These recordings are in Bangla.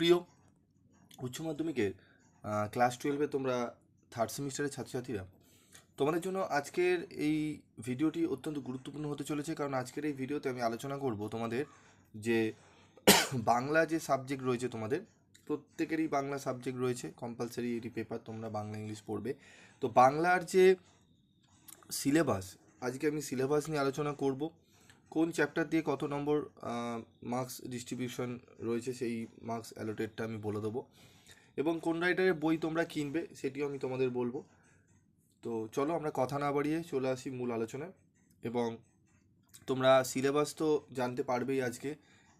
প্রিয় উচ্চ মাধ্যমিকের ক্লাস টুয়েলভে তোমরা থার্ড সেমিস্টারের ছাত্রছাত্রীরা, তোমাদের জন্য আজকের এই ভিডিওটি অত্যন্ত গুরুত্বপূর্ণ হতে চলেছে। কারণ আজকের এই ভিডিওতে আমি আলোচনা করব তোমাদের যে বাংলা যে সাবজেক্ট রয়েছে তোমাদের, প্রত্যেকেরই বাংলা সাবজেক্ট রয়েছে। কম্পালসারি এটি পেপার তোমরা বাংলা ইংলিশ পড়বে। তো বাংলার যে সিলেবাস আজকে আমি সিলেবাস নিয়ে আলোচনা করব। কোন চ্যাপ্টার দিয়ে কত নম্বর মার্কস ডিস্ট্রিবিউশন রয়েছে সেই মার্কস অ্যালোটেডটা আমি বলে দেবো। এবং কোন রাইটারের বই তোমরা কিনবে সেটিও আমি তোমাদের বলব। তো চলো আমরা কথা না বাড়িয়ে চলে আসি মূল আলোচনায়। এবং তোমরা সিলেবাস তো জানতে পারবেই আজকে।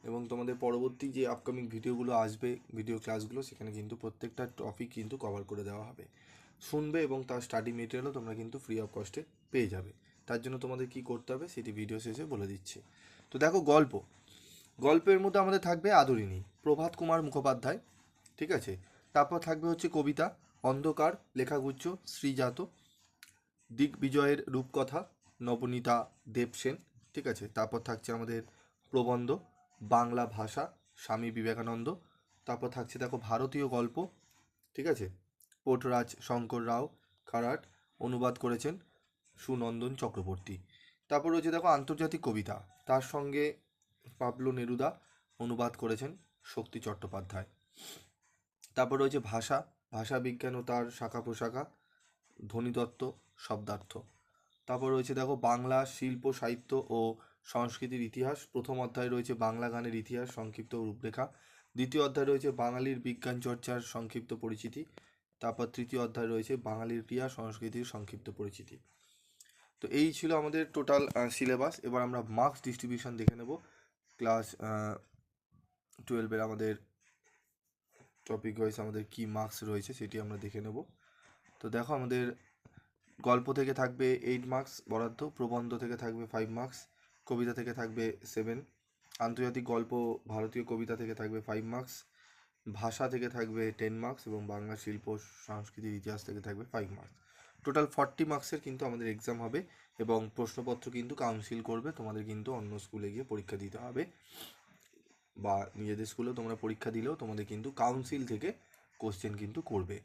এবং তোমাদের পরবর্তী যে আপকামিং ভিডিওগুলো আসবে ভিডিও ক্লাসগুলো সেখানে কিন্তু প্রত্যেকটা টপিক কিন্তু কভার করে দেওয়া হবে। শুনবে এবং তার স্টাডি মেটেরিয়ালও তোমরা কিন্তু ফ্রি অফ কস্টে পেয়ে যাবে। তার জন্য তোমাদের কি করতে হবে সেটি ভিডিও শেষে বলে দিচ্ছি। তো দেখো গল্প। গল্পের মধ্যে আমাদের থাকবে আদরিণী, প্রভাত কুমার মুখোপাধ্যায়, ঠিক আছে? তারপর থাকবে হচ্ছে কবিতা, অন্ধকার, লেখাগুচ্ছ, শ্রীজাত দিগ্বিজয়ের রূপকথা, নবনীতা দেবসেন ঠিক আছে? তারপর থাকছে আমাদের প্রবন্ধ, বাংলা ভাষা, স্বামী বিবেকানন্দ। তারপর থাকছে দেখো ভারতীয় গল্প, ঠিক আছে? পোটরাজ শঙ্কর রাও, খারাট, অনুবাদ করেছেন। সুনন্দন চক্রবর্তী। তারপর রয়েছে দেখো আন্তর্জাতিক কবিতা। তার সঙ্গে পাবলো নেরুদা অনুবাদ করেছেন শক্তি চট্টোপাধ্যায়। তারপর রয়েছে ভাষা। ভাষা বিজ্ঞান ও তার শাখা প্রশাখা ধ্বনিতত্ত্ব শব্দার্থ। তারপর রয়েছে দেখো বাংলা শিল্প, সাহিত্য ও সংস্কৃতির ইতিহাস। প্রথম অধ্যায় রয়েছে বাংলা গানের ইতিহাস, সংক্ষিপ্ত রূপরেখা। দ্বিতীয় অধ্যায় রয়েছে বাঙালির বিজ্ঞান চর্চার সংক্ষিপ্ত পরিচিতি। তারপর তৃতীয় অধ্যায় রয়েছে বাঙালির ক্রিয়া, সংস্কৃতির সংক্ষিপ্ত পরিচিতি। তো এই ছিল আমাদের টোটাল সিলেবাস এবার আমরা মার্কস ডিস্ট্রিবিউশন দেখে নেব। ক্লাস টুয়েলভের আমাদের টপিক ওয়াইজ আমাদের কি মার্কস রয়েছে সেটি আমরা দেখে নেব। তো দেখো আমাদের গল্প থেকে থাকবে এইট মার্কস বরাদ্দ, প্রবন্ধ থেকে থাকবে ফাইভ মার্কস কবিতা থেকে থাকবে সেভেন আন্তর্জাতিক গল্প, ভারতীয় কবিতা থেকে থাকবে ফাইভ মার্কস ভাষা থেকে থাকবে টেন মার্কস এবং বাংলা শিল্প সংস্কৃতির ইতিহাস থেকে থাকবে ফাইভ মার্কস টোটাল ফর্টি মার্কসের কিন্তু আমাদের এক্সাম হবে এবং প্রশ্নপত্র কিন্তু কাউন্সিল করবে, তোমাদের কিন্তু অন্য স্কুলে গিয়ে পরীক্ষা দিতে হবে। বা নিজেদের স্কুলেও তোমরা পরীক্ষা দিলেও তোমাদের কিন্তু কাউন্সিল থেকে কোশ্চেন কিন্তু করবে।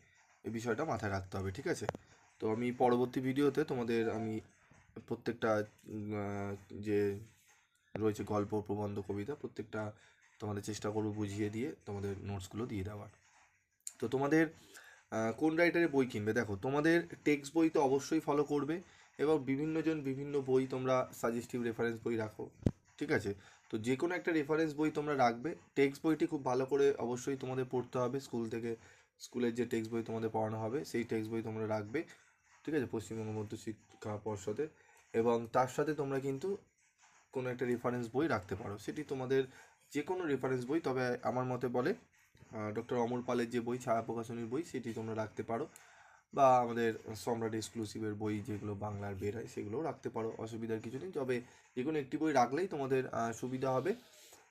এই বিষয়টা মাথায় রাখতে হবে, ঠিক আছে? তো আমি পরবর্তী ভিডিওতে তোমাদের আমি প্রত্যেকটা যে রয়েছে গল্প, প্রবন্ধ, কবিতা প্রত্যেকটা তোমাদের চেষ্টা করব বুঝিয়ে দিয়ে তোমাদের নোটসগুলো দিয়ে দেওয়ার। তো তোমাদের কোন রাইটারের বই কিনবে? দেখো, তোমাদের টেক্সট বই তো অবশ্যই ফলো করবে এবং বিভিন্নজন বিভিন্ন বই তোমরা সাজেস্টিভ রেফারেন্স বই রাখো, ঠিক আছে? তো যে কোনো একটা রেফারেন্স বই তোমরা রাখবে। টেক্সট বইটি খুব ভালো করে অবশ্যই তোমাদের পড়তে হবে। স্কুল থেকে, স্কুলের যে টেক্সট বই তোমাদের পড়ানো হবে, সেই টেক্সট বই তোমরা রাখবে, ঠিক আছে? পশ্চিমবঙ্গ মধ্য শিক্ষা পর্ষদের এবং তার সাথে তোমরা কিন্তু কোনো একটা রেফারেন্স বই রাখতে পারো। সেটি তোমাদের যে কোনো রেফারেন্স বই, তবে আমার মতে বলে ডক্টর অমর পালের যে বই, ছায়া প্রকাশনীর বই, সেটি তোমরা রাখতে পারো। বা আমাদের সম্রাট এক্সক্লুসিভের বই যেগুলো বাংলার বের হয়, সেগুলোও রাখতে পারো, অসুবিধার কিছু নেই। তবে যে কোনো একটি বই রাখলেই তোমাদের সুবিধা হবে।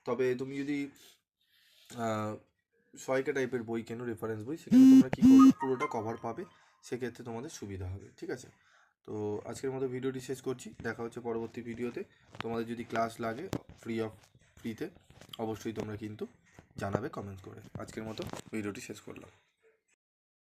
তবে তুমি যদি ছয়টা টাইপের বই কেন রেফারেন্স বই, সেখানে তোমরা কী করবে, পুরোটা কভার পাবে, সেক্ষেত্রে তোমাদের সুবিধা হবে, ঠিক আছে? তো আজকের মতো ভিডিওটি শেষ করছি। দেখা হচ্ছে পরবর্তী ভিডিওতে। তোমাদের যদি ক্লাস লাগে ফ্রি অফ ফ্রিতে অবশ্যই তোমরা কিন্তু জানাবে কমেন্ট করে। আজকের মতো ভিডিওটি শেষ করলাম।